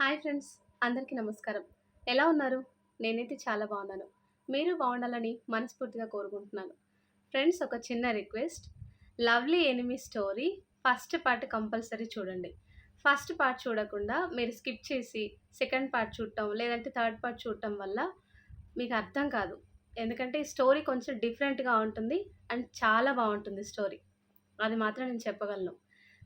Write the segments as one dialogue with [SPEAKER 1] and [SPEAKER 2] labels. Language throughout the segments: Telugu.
[SPEAKER 1] హాయ్ ఫ్రెండ్స్ అందరికీ నమస్కారం. ఎలా ఉన్నారు? నేనైతే చాలా బాగున్నాను. మీరు బాగుండాలని మనస్ఫూర్తిగా కోరుకుంటున్నాను. ఫ్రెండ్స్ ఒక చిన్న request. Lovely enemy story first part compulsory చూడండి. ఫస్ట్ పార్ట్ చూడకుండా మీరు స్కిప్ చేసి సెకండ్ పార్ట్ చూడటం లేదంటే థర్డ్ పార్ట్ చూడటం వల్ల మీకు అర్థం కాదు. ఎందుకంటే ఈ స్టోరీ కొంచెం డిఫరెంట్గా ఉంటుంది అండ్ చాలా బాగుంటుంది స్టోరీ. అది మాత్రం నేను చెప్పగలను.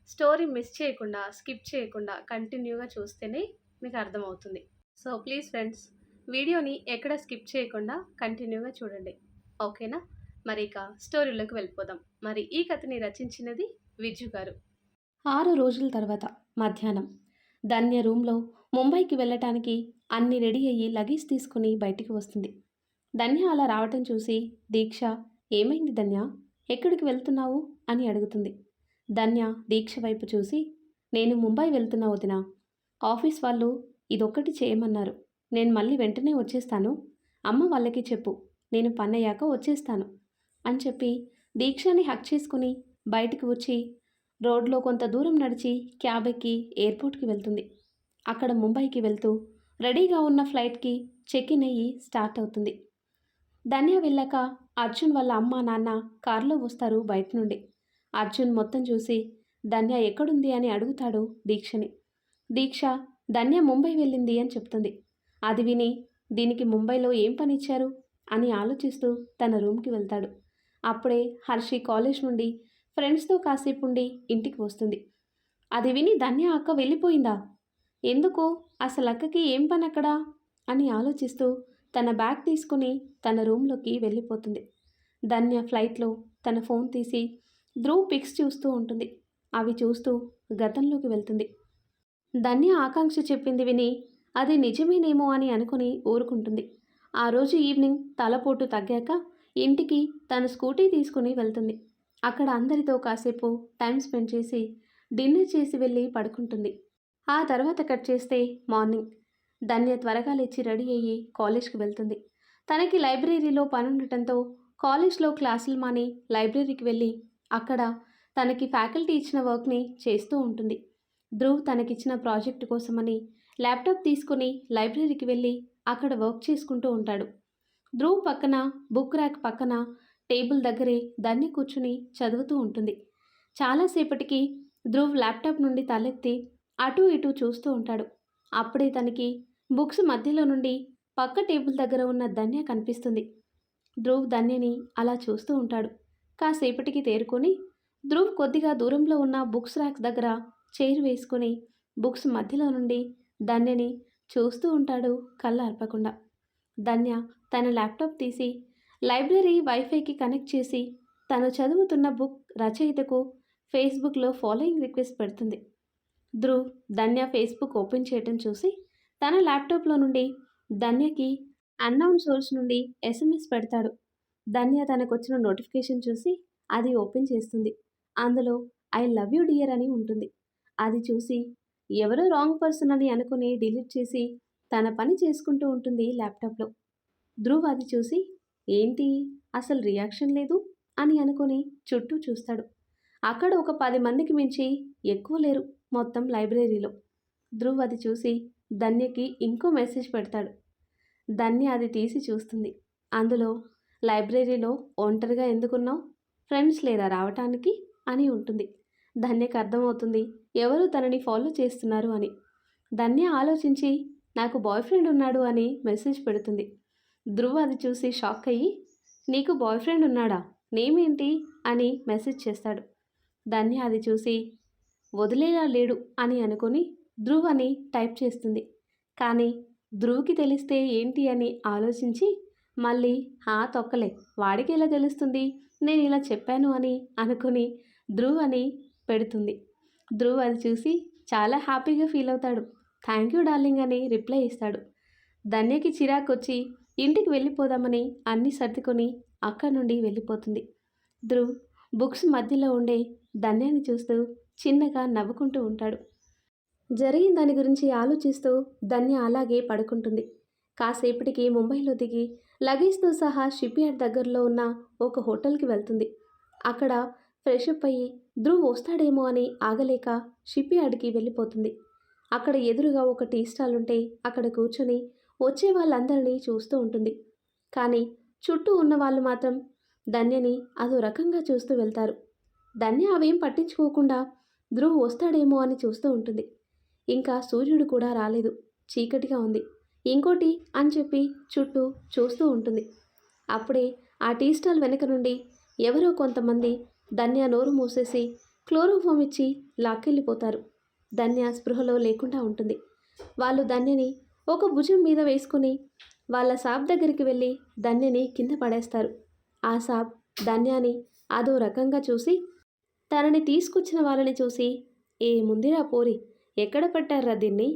[SPEAKER 1] స్టోరీ మిస్ చేయకుండా స్కిప్ చేయకుండా కంటిన్యూగా చూస్తేనే మీకు అర్థమవుతుంది. సో ప్లీజ్ ఫ్రెండ్స్ వీడియోని ఎక్కడ స్కిప్ చేయకుండా కంటిన్యూగా చూడండి. ఓకేనా? మరి ఇక స్టోరీలోకి వెళ్ళిపోదాం. మరి ఈ కథని రచించినది విజు గారు.
[SPEAKER 2] ఆరు రోజుల తర్వాత మధ్యాహ్నం. ధన్య రూమ్లో ముంబైకి వెళ్ళటానికి అన్ని రెడీ అయ్యి లగేజ్ తీసుకుని బయటికి వస్తుంది. ధన్య అలా రావటం చూసి దీక్ష ఏమైంది ధన్య? ఎక్కడికి వెళ్తున్నావు? అని అడుగుతుంది. ధన్య దీక్ష వైపు చూసి నేను ముంబై వెళ్తున్నా వదినా ఆఫీస్ వాళ్ళు ఇదొక్కటి చేయమన్నారు. నేను మళ్ళీ వెంటనే వచ్చేస్తాను. అమ్మ వాళ్ళకి చెప్పు. నేను పన్నయ్యాక వచ్చేస్తాను అని చెప్పి దీక్షని హక్ చేసుకుని బయటికి వచ్చి రోడ్లో కొంత దూరం నడిచి క్యాబ్ ఎక్కి ఎయిర్పోర్ట్కి వెళ్తుంది. అక్కడ ముంబైకి వెళ్తూ రెడీగా ఉన్న ఫ్లైట్కి చెక్ ఇన్ అయ్యి స్టార్ట్ అవుతుంది. ధన్య వెళ్ళాక అర్జున్ వాళ్ళ అమ్మ నాన్న కారులో వస్తారు బయట నుండి. అర్జున్ మొత్తం చూసి ధన్య ఎక్కడుంది? అని అడుగుతాడు దీక్షని. దీక్ష ధన్య ముంబై వెళ్ళింది అని చెప్తుంది. అది విని దీనికి ముంబైలో ఏం పని ఇచ్చారు అని ఆలోచిస్తూ తన రూమ్కి వెళ్తాడు. అప్పుడే హర్షి కాలేజ్ నుండి ఫ్రెండ్స్తో కాసేపు ఉండి ఇంటికి వస్తుంది. అది విని ధన్య అక్క వెళ్ళిపోయిందా? ఎందుకు అసలు అక్కకి ఏం పని అక్కడ అని ఆలోచిస్తూ తన బ్యాగ్ తీసుకుని తన రూమ్లోకి వెళ్ళిపోతుంది. ధన్య ఫ్లైట్లో తన ఫోన్ తీసి ధ్రువ్ పిక్స్ చూస్తూ ఉంటుంది. అవి చూస్తూ గతంలోకి వెళ్తుంది. ధన్య ఆకాంక్ష చెప్పింది విని అది నిజమేనేమో అని అనుకుని ఊరుకుంటుంది. ఆ రోజు ఈవినింగ్ తలపోటు తగ్గాక ఇంటికి తన స్కూటీ తీసుకుని వెళ్తుంది. అక్కడ అందరితో కాసేపు టైం స్పెండ్ చేసి డిన్నర్ చేసి వెళ్ళి పడుకుంటుంది. ఆ తర్వాత కట్ చేస్తే మార్నింగ్. ధన్య త్వరగా లేచి రెడీ అయ్యి కాలేజ్కి వెళ్తుంది. తనకి లైబ్రరీలో పని ఉండటంతో కాలేజ్లో క్లాసులు మాని లైబ్రరీకి వెళ్ళి అక్కడ తనకి ఫ్యాకల్టీ ఇచ్చిన వర్క్ని చేస్తూ ఉంటుంది. ధ్రువ్ తనకిచ్చిన ప్రాజెక్టు కోసమని ల్యాప్టాప్ తీసుకుని లైబ్రరీకి వెళ్ళి అక్కడ వర్క్ చేసుకుంటూ ఉంటాడు. ధ్రువ్ పక్కన బుక్ ర్యాక్ పక్కన టేబుల్ దగ్గరే దాన్ని కూర్చుని చదువుతూ ఉంటుంది. చాలాసేపటికి ధ్రువ్ ల్యాప్టాప్ నుండి తలెత్తి అటు ఇటు చూస్తూ ఉంటాడు. అప్పుడే తనకి బుక్స్ మధ్యలో నుండి పక్క టేబుల్ దగ్గర ఉన్న ధన్య కనిపిస్తుంది. ధ్రువ్ ధన్యని అలా చూస్తూ ఉంటాడు. కాసేపటికి తేరుకొని ధ్రువ్ కొద్దిగా దూరంలో ఉన్న బుక్స్ ర్యాక్స్ దగ్గర చైర్ వేసుకుని బుక్స్ మధ్యలో నుండి ధన్యని చూస్తూ ఉంటాడు కళ్ళు అర్పకుండా ధన్య తన ల్యాప్టాప్ తీసి లైబ్రరీ వైఫైకి కనెక్ట్ చేసి తను చదువుతున్న బుక్ రచయితకు ఫేస్బుక్లో ఫాలోయింగ్ రిక్వెస్ట్ పెడుతుంది. ధ్రువ్ ధన్య ఫేస్బుక్ ఓపెన్ చేయటం చూసి తన ల్యాప్టాప్లో నుండి ధన్యకి అన్నౌన్ సోర్స్ నుండి ఎస్ఎంఎస్ పెడతాడు. ధన్య తనకు వచ్చిన నోటిఫికేషన్ చూసి అది ఓపెన్ చేస్తుంది. అందులో ఐ లవ్ యూ డియర్ అని ఉంటుంది. అది చూసి ఎవరో రాంగ్ పర్సన్ అని అనుకుని డిలీట్ చేసి తన పని చేసుకుంటూ ఉంటుంది ల్యాప్టాప్లో. ధ్రువ్ అది చూసి ఏంటి? అసలు రియాక్షన్ లేదు? అని అనుకుని చుట్టూ చూస్తాడు. అక్కడ ఒక పది మందికి మించి ఎక్కువ లేరు మొత్తం లైబ్రరీలో. ధ్రువ్ అది చూసి ధన్యకి ఇంకో మెసేజ్ పెడతాడు. ధన్య అది తీసి చూస్తుంది. అందులో లైబ్రరీలో ఒంటరిగా ఎందుకున్నావు? ఫ్రెండ్స్ లేరా రావటానికి? అని ఉంటుంది. ధన్యకు అర్థమవుతుంది. ఎవరు తనని ఫాలో చేస్తున్నారు అని. ధన్య ఆలోచించి నాకు బాయ్ ఫ్రెండ్ ఉన్నాడు అని మెసేజ్ పెడుతుంది. ధ్రువ్ అది చూసి షాక్ అయ్యి నీకు బాయ్ ఫ్రెండ్ ఉన్నాడా? నేమేంటి? అని మెసేజ్ చేస్తాడు. ధన్య అది చూసి వదిలేలా లేడు అని అనుకొని ధ్రువ్ అని టైప్ చేస్తుంది. కానీ ధ్రువ్కి తెలిస్తే ఏంటి అని ఆలోచించి మళ్ళీ హా తొక్కలే. వాడికి ఎలా తెలుస్తుంది? నేను ఇలా చెప్పాను అని అనుకుని ధ్రువ్ అని పెడుతుంది. ధ్రువ్ అది చూసి చాలా హ్యాపీగా ఫీల్ అవుతాడు. థ్యాంక్ యూ డార్లింగ్ అని రిప్లై ఇస్తాడు. ధన్యకి చిరాకు వచ్చి ఇంటికి వెళ్ళిపోదామని అన్నీ సర్దుకొని అక్కడి నుండి వెళ్ళిపోతుంది. ధ్రువ్ బుక్స్ మధ్యలో ఉండే ధన్యాన్ని చూస్తూ చిన్నగా నవ్వుకుంటూ ఉంటాడు. జరిగిన దాని గురించి ఆలోచిస్తూ ధన్య అలాగే పడుకుంటుంది. కాసేపటికి ముంబైలో దిగి లగేజ్తో సహా షిప్ యార్డ్ దగ్గరలో ఉన్న ఒక హోటల్కి వెళ్తుంది. అక్కడ ఫ్రెషప్ అయ్యి ధ్రువ్ వస్తాడేమో అని ఆగలేక షిప్ యార్డ్కి వెళ్ళిపోతుంది. అక్కడ ఎదురుగా ఒక టీ స్టాల్ ఉంటే అక్కడ కూర్చొని వచ్చే వాళ్ళందరినీ చూస్తూ ఉంటుంది. కానీ చుట్టూ ఉన్న వాళ్ళు మాత్రం ధన్యని అదో రకంగా చూస్తూ వెళ్తారు. ధన్య అవేం పట్టించుకోకుండా ధ్రువ్ వస్తాడేమో అని చూస్తూ ఉంటుంది. ఇంకా సూర్యుడు కూడా రాలేదు. చీకటిగా ఉంది. ఇంకోటి అని చెప్పి చుట్టూ చూస్తూ ఉంటుంది. అప్పుడే ఆ టీ స్టాల్ వెనక నుండి ఎవరో కొంతమంది ధన్య నోరు మూసేసి క్లోరోఫామ్ ఇచ్చి లాక్కెళ్ళిపోతారు. ధన్య స్పృహలో లేకుండా ఉంటుంది. వాళ్ళు ధన్యని ఒక భుజం మీద వేసుకుని వాళ్ళ సాబ్ దగ్గరికి వెళ్ళి ధన్యని కింద పడేస్తారు. ఆ సాబ్ ధన్యాని అదో రకంగా చూసి తనని తీసుకొచ్చిన వాళ్ళని చూసి ఏ ముందిరా పోరి ఎక్కడ పెట్టారా దీన్ని?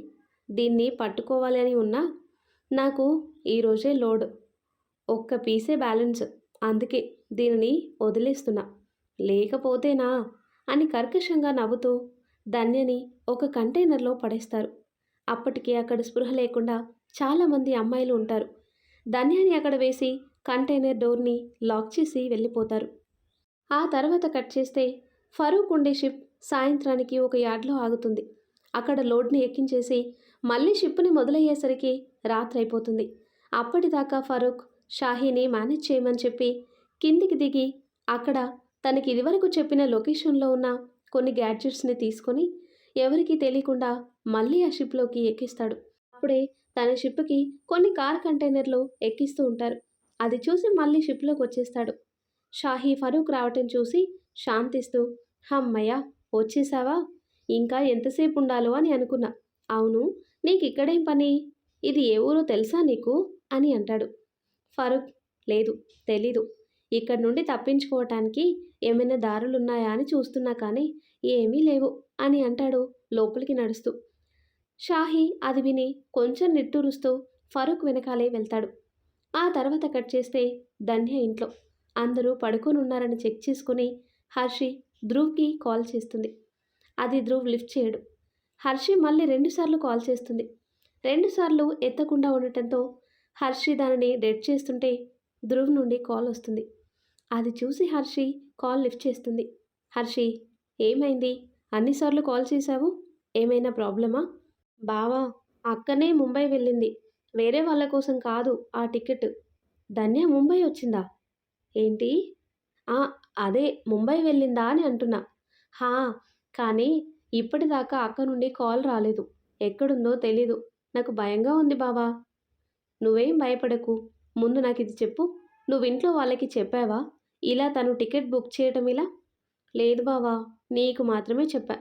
[SPEAKER 2] దీన్ని పట్టుకోవాలి అని ఉన్నా నాకు ఈరోజే లోడ్. ఒక్క పీసే బ్యాలెన్స్. అందుకే దీనిని వదిలేస్తున్నా. లేకపోతేనా? అని కర్కశంగా నవ్వుతూ ధన్యని ఒక కంటైనర్లో పడేస్తారు. అప్పటికి అక్కడ స్పృహ లేకుండా చాలామంది అమ్మాయిలు ఉంటారు. ధన్యాన్ని అక్కడ వేసి కంటైనర్ డోర్ని లాక్ చేసి వెళ్ళిపోతారు. ఆ తర్వాత కట్ చేస్తే ఫరూక్ ఉండే షిప్ సాయంత్రానికి ఒక యార్డ్లో ఆగుతుంది. అక్కడ లోడ్ని ఎక్కించేసి మళ్ళీ షిప్ని మొదలయ్యేసరికి రాత్రి అయిపోతుంది అప్పటిదాకా ఫరూక్ షాహీని మేనేజ్ చేయమని చెప్పి కిందికి దిగి అక్కడ తనకి ఇదివరకు చెప్పిన లొకేషన్లో ఉన్న కొన్ని గ్యాడ్జెట్స్ని తీసుకొని ఎవరికీ తెలియకుండా మళ్ళీ ఆ షిప్లోకి ఎక్కిస్తాడు. అప్పుడే తన షిప్కి కొన్ని కార్ కంటైనర్లు ఎక్కిస్తూ ఉంటారు. అది చూసి మళ్ళీ షిప్లోకి వచ్చేస్తాడు. షాహీ ఫరూక్ రావటం చూసి శాంతిస్తూ హమ్మయ్య వచ్చేసావా? ఇంకా ఎంతసేపు ఉండాలో అని అనుకున్నా. అవును నీకు ఇక్కడేం పని? ఇది ఏ ఊరో తెలుసా నీకు? అని అంటాడు. ఫరూక్ లేదు తెలీదు. ఇక్కడ నుండి తప్పించుకోవటానికి ఏమైనా దారులు ఉన్నాయా అని చూస్తున్నా కానీ ఏమీ లేవు అని అంటాడు లోపలికి నడుస్తూ. షాహీ అది విని కొంచెం నిట్టూరుస్తూ ఫరూక్ వెనకాలే వెళ్తాడు. ఆ తర్వాత కట్ చేస్తే ధన్య ఇంట్లో. అందరూ పడుకొని ఉన్నారని చెక్ చేసుకుని హర్షి ధ్రువ్కి కాల్ చేస్తుంది. అది ధ్రువ్ లిఫ్ట్ చేయడు. హర్షి మళ్ళీ రెండుసార్లు కాల్ చేస్తుంది. రెండుసార్లు ఎత్తకుండా ఉండటంతో హర్షి దానిని డెడ్ చేస్తుంటే ధ్రువ్ నుండి కాల్ వస్తుంది. అది చూసి హర్షి కాల్ లిఫ్ట్ చేస్తుంది. హర్షి ఏమైంది? అన్నిసార్లు కాల్ చేశావు? ఏమైనా ప్రాబ్లమా? బావా అక్కనే ముంబై వెళ్ళింది. వేరే వాళ్ళ కోసం కాదు ఆ టికెట్. ధన్య ముంబై వచ్చిందా? ఏంటి? "ఆ, అదే ముంబై వెళ్ళిందా అని అంటున్నా. హా కానీ ఇప్పటిదాకా అక్క నుండి కాల్ రాలేదు. ఎక్కడుందో తెలీదు. నాకు భయంగా ఉంది బావా. నువ్వేం భయపడకు. ముందు నాకు ఇది చెప్పు. నువ్వు ఇంట్లో వాళ్ళకి చెప్పావా? ఇలా తను టికెట్ బుక్ చేయటం ఇలా? లేదు బావా నీకు మాత్రమే చెప్పా.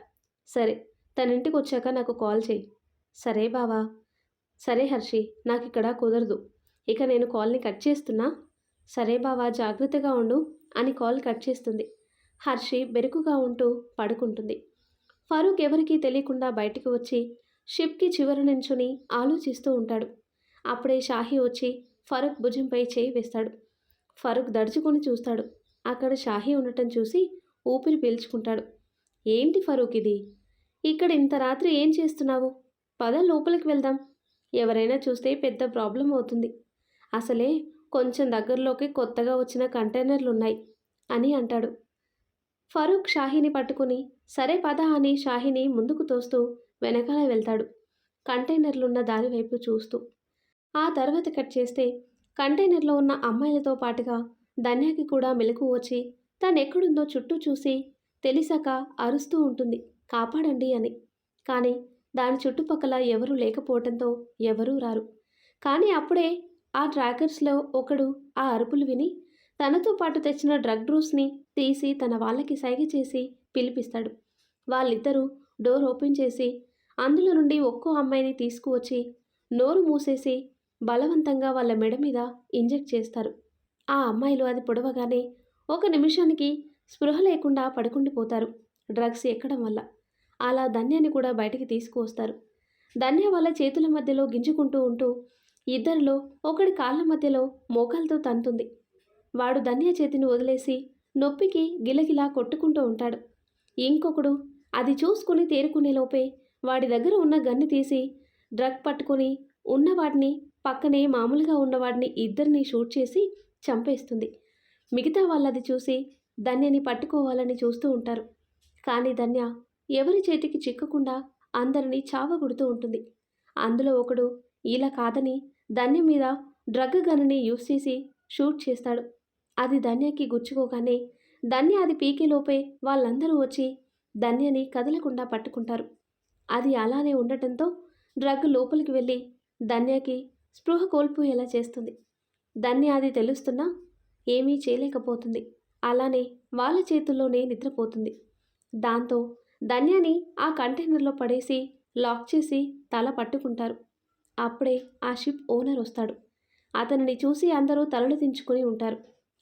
[SPEAKER 2] సరే తన ఇంటికి వచ్చాక నాకు కాల్ చేయి. సరే బావా. సరే హర్షి నాకు ఇక్కడ కుదరదు. ఇక నేను కాల్ని కట్ చేస్తున్నా? సరే బావా జాగ్రత్తగా ఉండు అని కాల్ కట్ చేస్తుంది. హర్షి బెరుకుగా ఉంటూ పడుకుంటుంది. ఫరూక్ ఎవరికీ తెలియకుండా బయటికి వచ్చి షిప్కి చివర నించుని ఆలోచిస్తూ ఉంటాడు. అప్పుడే షాహీ వచ్చి ఫరూక్ భుజంపై చేయి వేస్తాడు. ఫరూక్ దడుచుకొని చూస్తాడు. అక్కడ షాహీ ఉండటం చూసి ఊపిరి పీల్చుకుంటాడు. ఏంటి ఫరూక్ ఇది? ఇక్కడ ఇంత రాత్రి ఏం చేస్తున్నావు? పద లోపలికి వెళ్దాం. ఎవరైనా చూస్తే పెద్ద ప్రాబ్లం అవుతుంది. అసలే కొంచెం దగ్గరలోకి కొత్తగా వచ్చిన కంటైనర్లు ఉన్నాయి అని అంటాడు. ఫరూక్ షాహీని పట్టుకుని సరే పద అని షాహీని ముందుకు తోస్తూ వెనకాల వెళ్తాడు. కంటైనర్లున్న దారి వైపు చూస్తూ ఆ తర్వాత కట్ చేస్తే కంటైనర్లో ఉన్న అమ్మాయిలతో పాటుగా ధన్యాకి కూడా మెలకు వచ్చి తను ఎక్కడుందో చుట్టూ చూసి తెలిసాక అరుస్తూ ఉంటుంది కాపాడండి అని. కానీ దాని చుట్టుపక్కల ఎవరూ లేకపోవటంతో ఎవరూ రారు. కానీ అప్పుడే ఆ ట్రాకర్స్లో ఒకడు ఆ అరుపులు విని తనతో పాటు తెచ్చిన డ్రగ్ డ్రూస్ని తీసి తన వాళ్ళకి సైగ చేసి పిలిపిస్తాడు. వాళ్ళిద్దరూ డోర్ ఓపెన్ చేసి అందులో నుండి ఒక్కో అమ్మాయిని తీసుకువచ్చి నోరు మూసేసి బలవంతంగా వాళ్ళ మెడ మీద ఇంజెక్ట్ చేస్తారు. ఆ అమ్మాయిలు అది పొడవగానే ఒక నిమిషానికి స్పృహ లేకుండా పడుకుండిపోతారు. డ్రగ్స్ ఎక్కడం వల్ల. అలా ధన్యాన్ని కూడా బయటికి తీసుకువస్తారు. ధన్య వాళ్ళ చేతుల మధ్యలో గింజుకుంటూ ఉంటూ ఇద్దరిలో ఒకడి కాళ్ళ మధ్యలో మోకాలతో తంతుంది. వాడు ధన్య చేతిని వదిలేసి నొప్పికి గిలగిలా కొట్టుకుంటూ ఉంటాడు. ఇంకొకడు అది చూసుకుని తేరుకునే లోపే వాడి దగ్గర ఉన్న గన్ను తీసి డ్రగ్ పట్టుకొని ఉన్న వాటిని పక్కనే మామూలుగా ఉన్నవాడిని ఇద్దరిని షూట్ చేసి చంపేస్తుంది. మిగతా వాళ్ళది చూసి ధన్యని పట్టుకోవాలని చూస్తూ ఉంటారు. కానీ ధన్య ఎవరి చేతికి చిక్కకుండా అందరినీ చావగుడుతూ ఉంటుంది. అందులో ఒకడు ఇలా కాదని ధన్య మీద డ్రగ్ గన్ని యూస్ చేసి షూట్ చేస్తాడు. అది ధన్యకి గుచ్చుకోగానే ధన్య అది పీకేలోపే వాళ్ళందరూ వచ్చి ధన్యని కదలకుండా పట్టుకుంటారు. అది అలానే ఉండటంతో డ్రగ్ లోపలికి వెళ్ళి ధన్యకి స్పృహ కోల్పోయేలా చేస్తుంది. ధన్య అది తెలుస్తున్నా ఏమీ చేయలేకపోతుంది. అలానే వాళ్ళ చేతుల్లోనే నిద్రపోతుంది. దాంతో ధన్యాని ఆ కంటైనర్లో పడేసి లాక్ చేసి తల పట్టుకుంటారు. అప్పుడే ఆ షిప్ ఓనర్ వస్తాడు. అతనిని చూసి అందరూ తలలు దించుకొని ఉంటారు.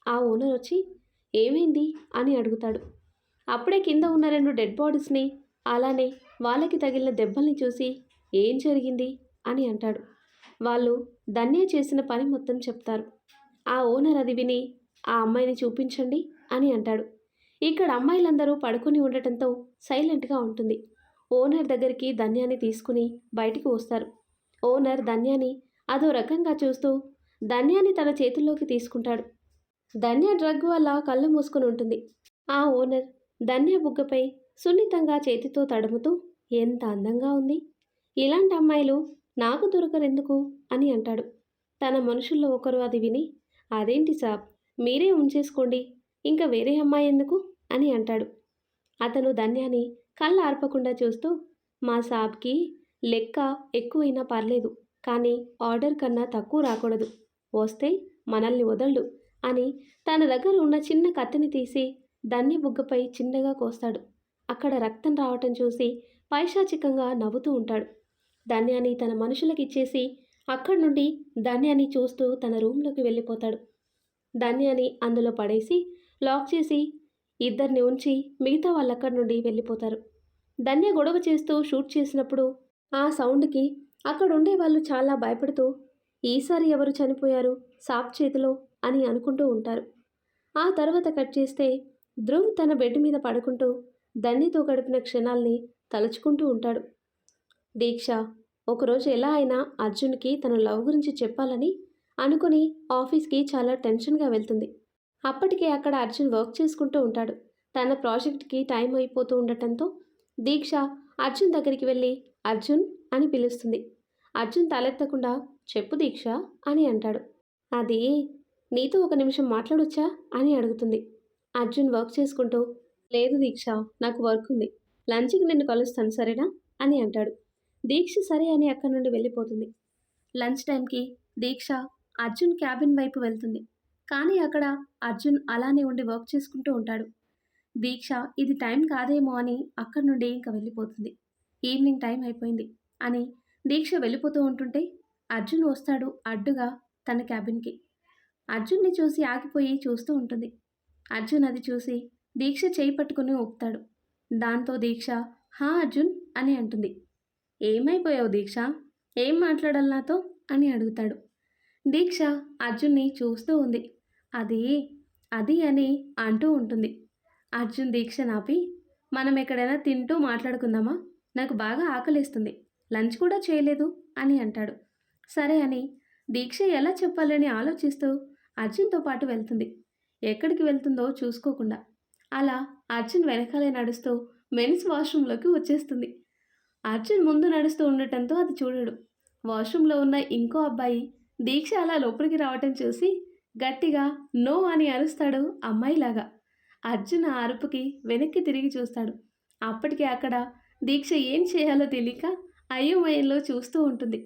[SPEAKER 2] ఆ ఓనర్ వచ్చి ఏమైంది? అని అడుగుతాడు. అప్పుడే కింద ఉన్న రెండు డెడ్ బాడీస్ని అలానే వాళ్ళకి తగిలిన దెబ్బల్ని చూసి ఏం జరిగింది? అని అంటాడు. వాళ్ళు ధన్య చేసిన పని మొత్తం చెప్తారు. ఆ ఓనర్ అది విని ఆ అమ్మాయిని చూపించండి అని అంటాడు. ఇక్కడ అమ్మాయిలందరూ పడుకొని ఉండటంతో సైలెంట్గా ఉంటుంది. ఓనర్ దగ్గరికి ధన్యాన్ని తీసుకుని బయటికి వస్తారు. ఓనర్ ధన్యాన్ని అదో రకంగా చూస్తూ ధన్యాన్ని తన చేతుల్లోకి తీసుకుంటాడు. ధన్య డ్రగ్ వల్ల కళ్ళు మూసుకుని ఉంటుంది. ఆ ఓనర్ ధన్య బుగ్గపై సున్నితంగా చేతితో తడుముతూ ఎంత అందంగా ఉంది. ఇలాంటి అమ్మాయిలు నాకు దొరకరెందుకు? అని అంటాడు. తన మనుషుల్లో ఒకరు అది విని అదేంటి సాబ్? మీరే ఉంచేసుకోండి. ఇంకా వేరే అమ్మాయి ఎందుకు? అని అంటాడు. అతను ధన్యాన్ని కళ్ళు ఆర్పకుండా చూస్తూ మా సాబ్కి లెక్క ఎక్కువైనా పర్లేదు కానీ ఆర్డర్ కన్నా తక్కువ రాకూడదు. వస్తే మనల్ని వదలడు అని తన దగ్గర ఉన్న చిన్న కత్తిని తీసి ధన్య బుగ్గపై చిన్నగా కోస్తాడు. అక్కడ రక్తం రావటం చూసి పైశాచికంగా నవ్వుతూ ఉంటాడు. ధన్యాన్ని తన మనుషులకు ఇచ్చేసి అక్కడి నుండి ధన్యాన్ని చూస్తూ తన రూమ్లోకి వెళ్ళిపోతాడు. ధన్యాన్ని అందులో పడేసి లాక్ చేసి ఇద్దరిని ఉంచి మిగతా వాళ్ళు అక్కడి నుండి వెళ్ళిపోతారు. ధన్య గొడవ చేస్తూ షూట్ చేసినప్పుడు ఆ సౌండ్కి అక్కడ ఉండే వాళ్ళు చాలా భయపడుతూ ఈసారి ఎవరు చనిపోయారు? సాప్ చేతిలో? అని అనుకుంటూ ఉంటారు. ఆ తర్వాత కట్ చేస్తే ధ్రువ్ తన బెడ్ మీద పడుకుంటూ ధన్యతో గడిపిన క్షణాల్ని తలుచుకుంటూ ఉంటాడు. దీక్ష. ఒకరోజు ఎలా అయినా అర్జున్కి తన లవ్ గురించి చెప్పాలని అనుకుని ఆఫీస్కి చాలా టెన్షన్గా వెళ్తుంది. అప్పటికే అక్కడ అర్జున్ వర్క్ చేసుకుంటూ ఉంటాడు. తన ప్రాజెక్ట్కి టైం అయిపోతూ ఉండటంతో దీక్ష అర్జున్ దగ్గరికి వెళ్ళి అర్జున్ అని పిలుస్తుంది. అర్జున్ తలెత్తకుండా చెప్పు దీక్ష అని అంటాడు. అది నీతో ఒక నిమిషం మాట్లాడొచ్చా అని అడుగుతుంది. అర్జున్ వర్క్ చేసుకుంటూ లేదు దీక్ష నాకు వర్క్ ఉంది. లంచ్కి నిన్ను కలుస్తాను సరేనా అని అంటాడు. దీక్ష సరే అని అక్కడి నుండి వెళ్ళిపోతుంది. లంచ్ టైంకి దీక్ష అర్జున్ క్యాబిన్ వైపు వెళ్తుంది. కానీ అక్కడ అర్జున్ అలానే ఉండి వర్క్ చేసుకుంటూ ఉంటాడు. దీక్ష ఇది టైం కాదేమో అని అక్కడి నుండి ఇంకా వెళ్ళిపోతుంది. ఈవినింగ్ టైం అయిపోయింది అని దీక్ష వెళ్ళిపోతూ ఉంటుంటే అర్జున్ వస్తాడు అడ్డుగా తన క్యాబిన్కి. అర్జున్ని చూసి ఆగిపోయి చూస్తూ ఉంటుంది. అర్జున్ అది చూసి దీక్ష చేయి పట్టుకుని ఊపుతాడు. దాంతో దీక్ష హా అర్జున్ అని అంటుంది. ఏమైపోయావు దీక్ష? ఏం మాట్లాడాలి నాతో? అని అడుగుతాడు. దీక్ష అర్జున్ని చూస్తూ ఉంది. అది అది అని అంటూ ఉంటుంది. అర్జున్ దీక్ష నాపి మనం ఎక్కడైనా తింటూ మాట్లాడుకుందామా? నాకు బాగా ఆకలిస్తుంది. లంచ్ కూడా చేయలేదు అని అంటాడు. సరే అని దీక్ష ఎలా చెప్పాలని ఆలోచిస్తూ అర్జున్తో పాటు వెళ్తుంది. ఎక్కడికి వెళ్తుందో చూసుకోకుండా. అలా అర్జున్ వెనకాలే నడుస్తూ మెన్స్ వాష్రూమ్లోకి వచ్చేస్తుంది. అర్జున్ ముందు నడుస్తూ ఉండటంతో అది చూడడు. వాష్రూమ్లో ఉన్న ఇంకో అబ్బాయి దీక్ష అలా లోపలికి రావటం చూసి గట్టిగా నో అని అరుస్తాడు అమ్మాయిలాగా. అర్జున్ ఆ అరుపుకి వెనక్కి తిరిగి చూస్తాడు. అప్పటికే అక్కడ దీక్ష ఏం చేయాలో తెలియక అయోమయంలో చూస్తూ ఉంటుంది.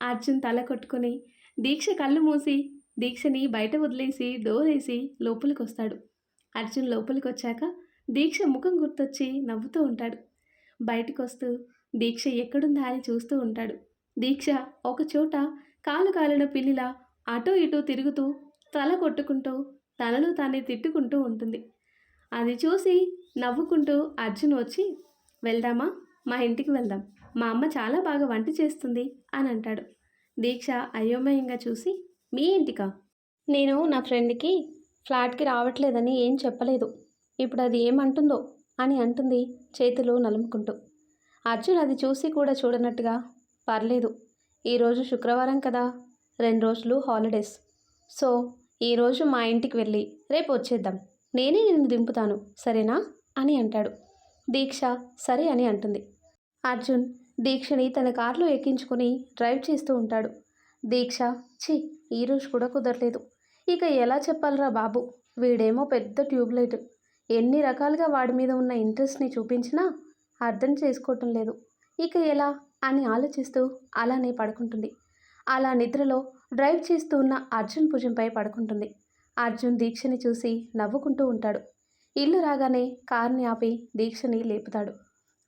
[SPEAKER 2] అర్జున్ తల కొట్టుకొని దీక్ష కళ్ళు మూసి దీక్షని బయట వదిలేసి డోర్ వేసి లోపలికి వస్తాడు అర్జున్ లోపలికి వచ్చాక దీక్ష ముఖం గుర్తొచ్చి నవ్వుతూ ఉంటాడు. బయటకు వస్తూ దీక్ష ఎక్కడుందా అని చూస్తూ ఉంటాడు. దీక్ష ఒకచోట కాలు కాలిన పిల్లిలా అటూ ఇటూ తిరుగుతూ తల కొట్టుకుంటూ తనలో తానే తిట్టుకుంటూ ఉంటుంది. అది చూసి నవ్వుకుంటూ అర్జున్ వచ్చి వెళ్దామా? మా ఇంటికి వెళ్దాం. మా అమ్మ చాలా బాగా వంట చేస్తుంది అని అంటాడు. దీక్ష అయోమయంగా చూసి మీ ఇంటికా? నేను నా ఫ్రెండ్కి ఫ్లాట్కి రావట్లేదని ఏం చెప్పలేదు. ఇప్పుడు అది ఏమంటుందో అని అంటుంది చేతులు నలుముకుంటూ. అర్జున్ అది చూసి కూడా చూడనట్టుగా పర్లేదు ఈరోజు శుక్రవారం కదా రెండు రోజులు హాలిడేస్. సో ఈరోజు మా ఇంటికి వెళ్ళి రేపు వచ్చేద్దాం. నేనే నిన్ను దింపుతాను సరేనా? అని అంటాడు. దీక్ష సరే అని అంటుంది. అర్జున్ దీక్షని తన కారులో ఎక్కించుకుని డ్రైవ్ చేస్తూ ఉంటాడు. దీక్ష ఛీ ఈరోజు కూడా కుదరలేదు. ఇక ఎలా చెప్పాలరా బాబు? వీడేమో పెద్ద ట్యూబ్లైట్. ఎన్ని రకాలుగా వాడి మీద ఉన్న ఇంట్రెస్ట్ని చూపించినా అర్థం చేసుకోవటం లేదు. ఇక ఎలా? అని ఆలోచిస్తూ అలానే పడుకుంటుంది. అలా నిద్రలో డ్రైవ్ చేస్తూ ఉన్న అర్జున్ భుజంపై పడుకుంటుంది. అర్జున్ దీక్షని చూసి నవ్వుకుంటూ ఉంటాడు. ఇల్లు రాగానే కార్ని ఆపి దీక్షని లేపుతాడు.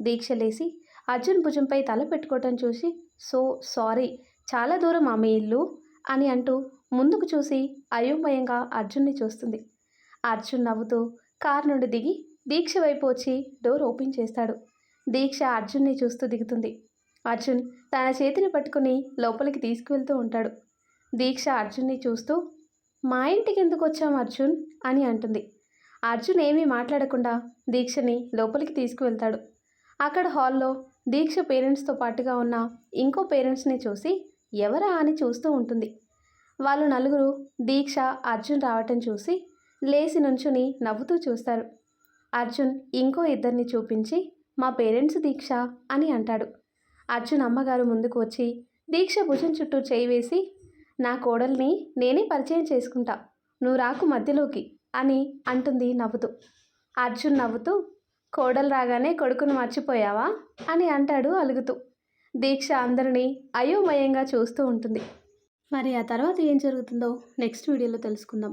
[SPEAKER 2] దీక్ష లేచి అర్జున్ భుజంపై తల పెట్టుకోవటం చూసి సో సారీ చాలా దూరం ఆమె ఇల్లు అని అంటూ ముందుకు చూసి అయోమయంగా అర్జున్ని చూస్తుంది. అర్జున్ నవ్వుతూ కారు నుండి దిగి దీక్ష వైపు వచ్చి డోర్ ఓపెన్ చేస్తాడు. దీక్ష అర్జున్ని చూస్తూ దిగుతుంది. అర్జున్ తన చేతిని పట్టుకుని లోపలికి తీసుకువెళ్తూ ఉంటాడు. దీక్ష అర్జున్ని చూస్తూ మా ఇంటికి ఎందుకు వచ్చాం అర్జున్? అని అంటుంది. అర్జున్ ఏమీ మాట్లాడకుండా దీక్షని లోపలికి తీసుకువెళ్తాడు. అక్కడ హాల్లో దీక్ష పేరెంట్స్తో పాటుగా ఉన్న ఇంకో పేరెంట్స్ని చూసి ఎవరా అని చూస్తూ ఉంటుంది. వాళ్ళు నలుగురు దీక్ష అర్జున్ రావటం చూసి లేచి నుంచుని నవ్వుతూ చూస్తారు. అర్జున్ ఇంకో ఇద్దరిని చూపించి మా పేరెంట్స్ దీక్ష అని అంటాడు. అర్జున్ అమ్మగారు ముందుకు వచ్చి దీక్ష భుజం చుట్టూ చేయి వేసి నా కోడల్ని నేనే పరిచయం చేసుకుంటా నువ్వు రాకు మధ్యలోకి అని అంటుంది నవ్వుతూ. అర్జున్ నవ్వుతూ కోడలు రాగానే కొడుకును మర్చిపోయావా అని అంటాడు అలుగుతూ. దీక్ష అందరినీ అయోమయంగా చూస్తూ ఉంటుంది. మరి ఆ తర్వాత ఏం జరుగుతుందో నెక్స్ట్ వీడియోలో తెలుసుకుందాం.